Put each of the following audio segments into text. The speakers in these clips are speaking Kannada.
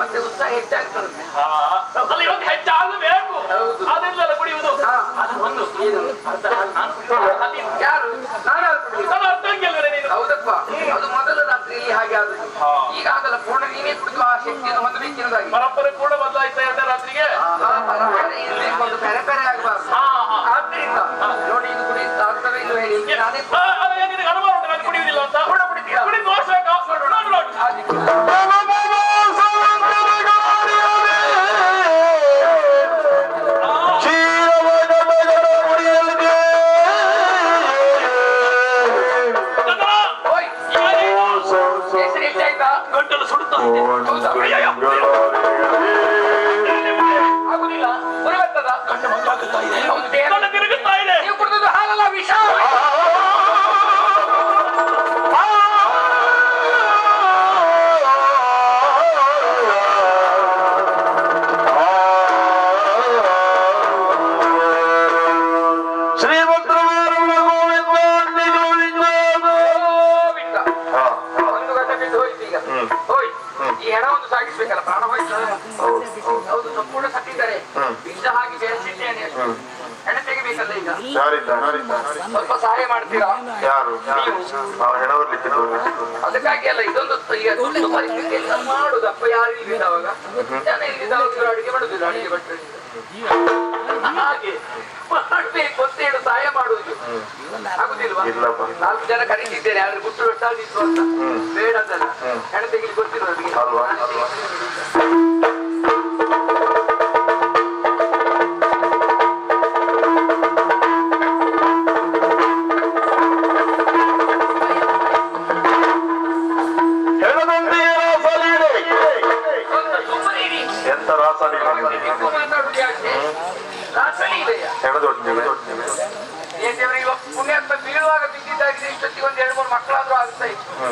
ಮತ್ತೆ ಉತ್ಸಾಹ ಹೆಚ್ಚಾಗ್ತದೆ ಅಲ್ಲ ಹೌದು. ಅದೆಲ್ಲ ಕುಡಿಯುವುದು. ಅದು ಒಂದು. ಯಾರು ನಾನು ಅರ್ಥ ನೀನು ಹೌದಪ್ಪ ಅದು ಮೊದಲ ರಾತ್ರಿಯಲ್ಲಿ ಹಾಗೆ ಆದದ್ದು ಈಗಾಗಲ ಪೂರ್ಣ ನೀನೇ ಕುಡಿದು ಆ ಶಕ್ತಿಯನ್ನು ಹೊಂದಬೇಕೆನ್ನೋದಾಗಿ ಪರಂಪರೆ ಕೂಡ ಬದಲಾಯ್ತಾ ಎರಡನೇ ರಾತ್ರಿಗೆ ಒಂದು ಪೆರೆ ಪೆರೆ ಆಗಬಾರ್ದು. ಆದ್ರಿಂದ ನೋಡಿ ಇದು ಕುಡಿಯುತ್ತಾ ಆಗ್ತದೆ ಇಲ್ವ ಹೇಳಿ ನಾನೇ ತಿರುಗುತ್ತಾ ಇದೆ. ನೀವು ಹಾಲಲ್ಲ ವಿಷ. ಯಾರು? ನಾವು ಅದಕ್ಕಾಗಿ ಅಲ್ಲ ಇದೊಂದು ಪರಿಸ್ಥಿತಿಯಲ್ಲಿ ನಾವು ಮಾಡುದಪ್ಪ ಯಾರು ಇಲ್ಲಿದ್ದಾವಾಗ ಜನ ಇಲ್ಲಿದ್ದಾವಾಗ ಅಡಿಗೆ ಮಾಡುದಿಲ್ಲ ಅಡಿಗೆ ಭಟ್ರು ಹಾಗೆ ಮಾಡ್ಬೇಕು ಅಂತ ಹೇಳಿ ಸಹಾಯ ಮಾಡುವುದು. ಆಗುದಿಲ್ವಾ? ನಾಲ್ಕು ಜನ ಕರೀತಿದ್ದೇನೆ ಆದ್ರೆ ಗುಟ್ಟು ಒಟ್ಟಾಗಿತ್ತು ಅಂತ. ಬೇಡ ಅದಲ್ಲ ಹೆಣ ತೆಗಿಲಿ ಗೊತ್ತಿಲ್ಲ ಏಕೆಂದ್ರೆ ಇವಾಗ ಪುಣ್ಯಾತ್ಮ ಬೀಳುವಾಗ ಬಿದ್ದಿದ್ದಾಗಿದೆ ಇಷ್ಟೊತ್ತಿಗೆ ಒಂದ್ ಎರಡು ಮೂರು ಮಕ್ಕಳಾದ್ರೂ ಆಗ್ತಾ ಇತ್ತು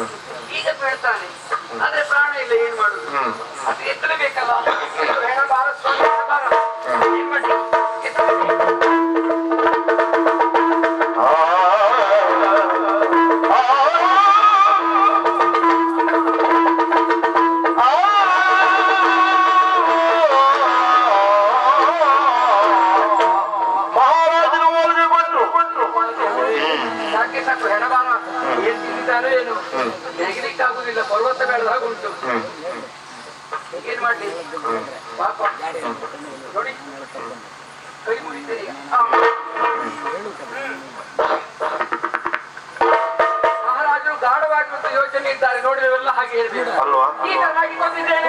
ಈಗ ಬೀಳ್ತಾನೆ ಆದ್ರೆ ಪ್ರಾಣ ಇಲ್ಲ ಏನ್ ಮಾಡುದು ಅದು ಎತ್ತಲೇಬೇಕಲ್ಲ ಯಾಕೆ ಸಾಕು ಹೆಣ ಬಾರ ಏನ್. ತೆಗಿಲಿಕ್ಕೆ ಆಗುದಿಲ್ಲ. ಪರ್ವತ ಬೆಳೆದಾಗ ಉಂಟು. ಏನ್ ಮಾಡ್ಲಿ? ಪಾಪ. ನೋಡಿ. ಕೈ ಮುಗಿತೀರಿ ಮಹಾರಾಜರು ಗಾಢವಾಗಿರುವಂತ ಯೋಚನೆ ಇದ್ದಾರೆ. ನೋಡಿ ಎಲ್ಲ ಹಾಗೆ ಹೇಳ್ಬೇಕು. ಈಗ ನಾಗಿ ಬಂದಿದ್ದೇನೆ.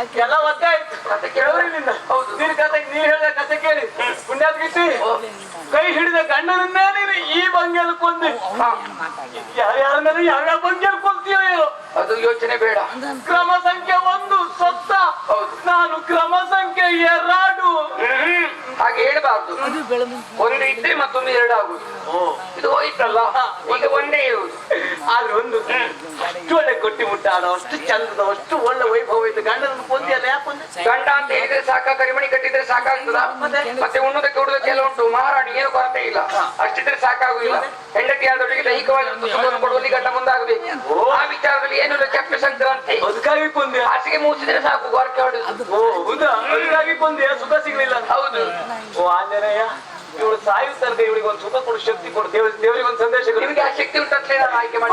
ಎಲ್ಲ ಕೇಳೋರು ಕೇಳೋರಿನಿಂದ. ಹೌದು. ನಿನ್ ಕತೆ ನೀನ್ ಹೇಳಿದ ಕತೆ ಕೇಳಿ. ಪುಣ್ಯಾತ್ ಗಿಟ್ಟಿ ಕೈ ಹಿಡಿದ ಗಂಡನನ್ನೇ ನೀನು ಈ ಬಂಗೆಲ್ ಕೊಂದಿ. ಯಾರ್ಯಾರ ಮೇಲೆ ಯಾವ್ಯಾವ ಬಂಗೆಲ್ ಕೊಂತೀಯೋ ಏನೋ. ಅದು ಯೋಚನೆ ಬೇಡ. ಕ್ರಮ ಸಂಖ್ಯೆ ಒಂದು ಸತ್ತ. ಹೌದು. ನಾನು ಕ್ರಮ ಸಂಖ್ಯೆ ಎರಡು. ಹಾಗೆ ಹೇಳ್ಬಾರ್ದು. ಒಂದು ಇದ್ರೆ ಮತ್ತೊಂದು ಎರಡು ಆಗುದು ಇದು ಹೋಯ್ತಲ್ಲ? ಒಂದು ಒಂದೇ ಇರುವುದು. ಆದ್ರೆ ಒಂದು ಅಷ್ಟು ಒಳ್ಳೆ ಕೊಟ್ಟಿ ಮುಟ್ಟಾಡ ಅಷ್ಟು ಚಂದದ ಅಷ್ಟು ಒಳ್ಳೆ ವೈಭವ ಇತ್ತು. ಗಂಡನ ಕೊಂದಿ ಅಲ್ಲ? ಗಂಡ ಅಂತ ಹೇಳಿದ್ರೆ ಸಾಕ ಕರಿಮಣಿ ಕಟ್ಟಿದ್ರೆ ಸಾಕಾಗ್ತದ? ಮತ್ತೆ? ಉಣ್ಣದಕ್ಕೆ ಉಡುದಕ್ಕೆ ಎಲ್ಲ ಉಂಟು. ಮಹಾರಾಣಿ ಏನು ಕೊರತೆ ಇಲ್ಲ. ಅಷ್ಟಿದ್ರೆ ಸಾಕಾಗುದಿಲ್ಲ. ಹೆಂಡತಿ ಆದವರಿಗೆ ದೈಹಿಕವಾಗಿ ಸುಖವನ್ನು ಕೊಡುವಲ್ಲಿ ಗಂಡ ಮುಂದಾಗಬೇಕು. ಆ ವಿಚಾರದಲ್ಲಿ ಏನು ಚಪ್ಪೆ ಸಂಕ್ರಾಂತಿ ಅದಕ್ಕಾಗಿ ಕೊಂದೆ. ಹಾಸಿಗೆ ಮೂಸಿದ್ರೆ ಸಾಕು ಕೊರಕೆ ಹೊಡೆದು. ಹೌದು? ಅದಕ್ಕಾಗಿ ಕೊಂದೆ. ಸುಖ ಸಿಗ್ಲಿಲ್ಲ ಹೌದು. ಓ ಆಂಜನೇಯ. ಸಾಯು ತನಕ ಇವಳಿಗೆ ಒಂದು ಸುಖ ಕೊಡು ಶಕ್ತಿ ಕೊಡು. ದೇವ್ರ ದೇವರಿಗೆ ಒಂದು ಸಂದೇಶ ಕೊಡು. ನಿಮ್ಗೆ ಆ ಶಕ್ತಿ ಉಂಟಂತಲೇ ನಾನು ಆಯ್ಕೆ ಮಾಡಿ